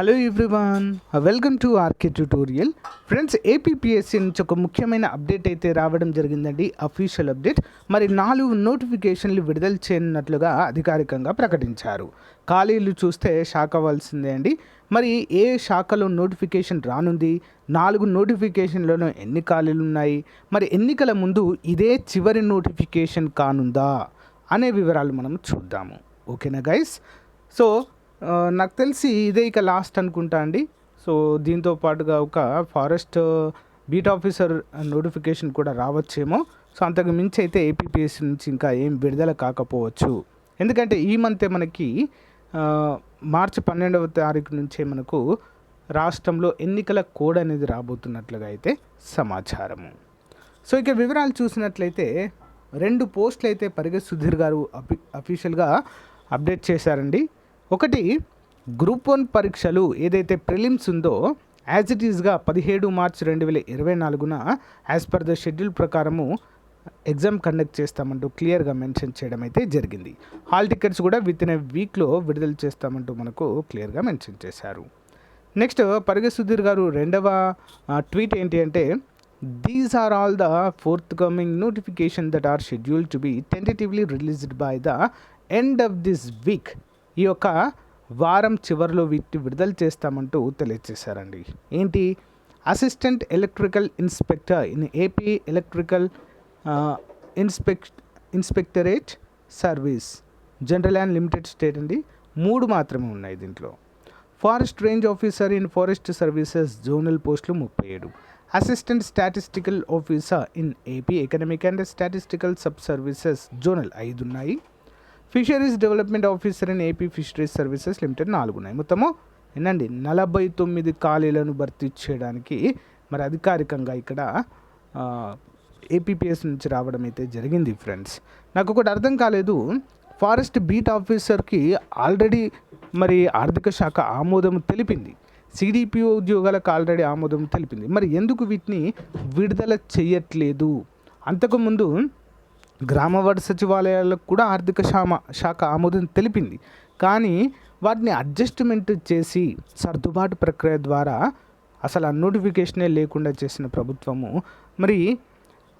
Hello everyone welcome to RK tutorial friends APPSC నుంచి ఒక ముఖ్యమైన అప్డేట్ అయితే రావడం జరిగిందండి. అఫీషియల్ అప్డేట్ మరి నాలుగు నోటిఫికేషన్లు విడుదల చేయనున్నట్లుగా అధికారికంగా ప్రకటించారు. ఖాళీలు చూస్తే షాక్ అవ్వాల్సిందే అండి. మరి ఏ శాఖలో నోటిఫికేషన్ రానుంది? నాలుగు నోటిఫికేషన్లలో ఎన్ని ఖాళీలు ఉన్నాయి? మరి ఎన్నికల ముందు ఇదే చివరి నోటిఫికేషన్ కానుందా? అనే వివరాలు మనం చూద్దాము. ఓకేనా గైస్ సో నాకు తెలిసి ఇదే ఇక లాస్ట్ అనుకుంటా అండి. సో దీంతో పాటుగా ఒక ఫారెస్ట్ బీట్ ఆఫీసర్ నోటిఫికేషన్ కూడా రావచ్చేమో. సో అంతకు మించి అయితే ఏపీపీఎస్సీ నుంచి ఇంకా ఏం విడుదల కాకపోవచ్చు. ఎందుకంటే ఈ మంతే మనకి మార్చి పన్నెండవ తారీఖు నుంచే మనకు రాష్ట్రంలో ఎన్నికల కోడ్ అనేది రాబోతున్నట్లుగా అయితే సమాచారము. సో ఇక వివరాలు చూసినట్లయితే రెండు పోస్టులు అయితే పరిగె సుధీర్ గారు అఫి అఫీషియల్గా అప్డేట్ చేశారండి. ఒకటి గ్రూప్ వన్ పరీక్షలు ఏదైతే ప్రిలిమ్స్ ఉందో యాజ్ ఇట్ ఈస్గా పదిహేడు మార్చ్ రెండు వేల ఇరవై నాలుగున యాజ్ పర్ ద షెడ్యూల్ ప్రకారము ఎగ్జామ్ కండక్ట్ చేస్తామంటూ క్లియర్గా మెన్షన్ చేయడం అయితే జరిగింది. హాల్ టికెట్స్ కూడా విత్ ఇన్ ఏ వీక్లో విడుదల చేస్తామంటూ మనకు క్లియర్గా మెన్షన్ చేశారు. నెక్స్ట్ పరిగె సుధీర్ గారు రెండవ ట్వీట్ ఏంటి అంటే these are all the forthcoming notification that are schedule to be tentatively released by the end of this week ఈ యొక్క వారం చివరిలో వీటిని విడుదల చేస్తామంటూ తెలియజేశారండి. ఏంటి? Assistant electrical inspector in AP electrical inspect inspectorate service general and limited state అండి. మూడు మాత్రమే ఉన్నాయి దీంట్లో. Forest range officer in forest services zonal పోస్టులు ముప్పై ఏడు. Assistant statistical officer in AP economic and statistical sub services zonal ఐదు ఉన్నాయి. Fisheries development officer and AP fisheries services limited నాలుగు ఉన్నాయి మొత్తము ఏంటండి నలభై తొమ్మిది ఖాళీలను భర్తీ చేయడానికి మరి అధికారికంగా ఇక్కడ ఏపీపీఎస్ నుంచి రావడం అయితే జరిగింది ఫ్రెండ్స్. నాకు ఒకటి అర్థం కాలేదు. ఫారెస్ట్ బీట్ ఆఫీసర్కి ఆల్రెడీ మరి ఆర్థిక శాఖ ఆమోదం తెలిపింది. సిడిపిఓ ఉద్యోగాలకు ఆల్రెడీ ఆమోదం తెలిపింది. మరి ఎందుకు వీటిని విడుదల చేయట్లేదు? అంతకుముందు గ్రామ వార్డు సచివాలయాలకు కూడా ఆర్థిక శామ శాఖ ఆమోదం తెలిపింది. కానీ వాటిని అడ్జస్ట్మెంట్ చేసి సర్దుబాటు ప్రక్రియ ద్వారా అసలు ఆ నోటిఫికేషనే లేకుండా చేసిన ప్రభుత్వము మరి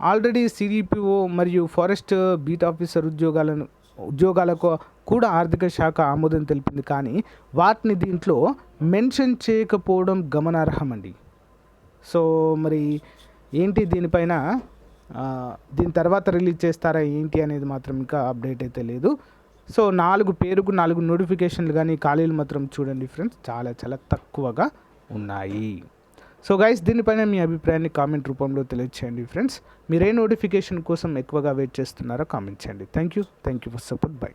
ఆల్రెడీ సిడిపిఓ మరియు ఫారెస్ట్ బీట్ ఆఫీసర్ ఉద్యోగాలను ఉద్యోగాలకు కూడా ఆర్థిక శాఖ ఆమోదం తెలిపింది. కానీ వాటిని దీంట్లో మెన్షన్ చేయకపోవడం గమనార్హమండి. సో మరి ఏంటి దీనిపైన దీని తర్వాత రిలీజ్ చేస్తారా ఏంటి అనేది మాత్రం ఇంకా అప్డేట్ అయితే లేదు. సో నాలుగు పేరుకు నాలుగు నోటిఫికేషన్లు కానీ ఖాళీలు మాత్రం చూడండి ఫ్రెండ్స్ చాలా చాలా తక్కువగా ఉన్నాయి. సో గైస్ దీనిపైన మీ అభిప్రాయాన్ని కామెంట్ రూపంలో తెలియచేయండి ఫ్రెండ్స్. మీరే నోటిఫికేషన్ కోసం ఎక్కువగా వెయిట్ చేస్తున్నారో? కామెంట్ చేయండి. Thank you thank you for support bye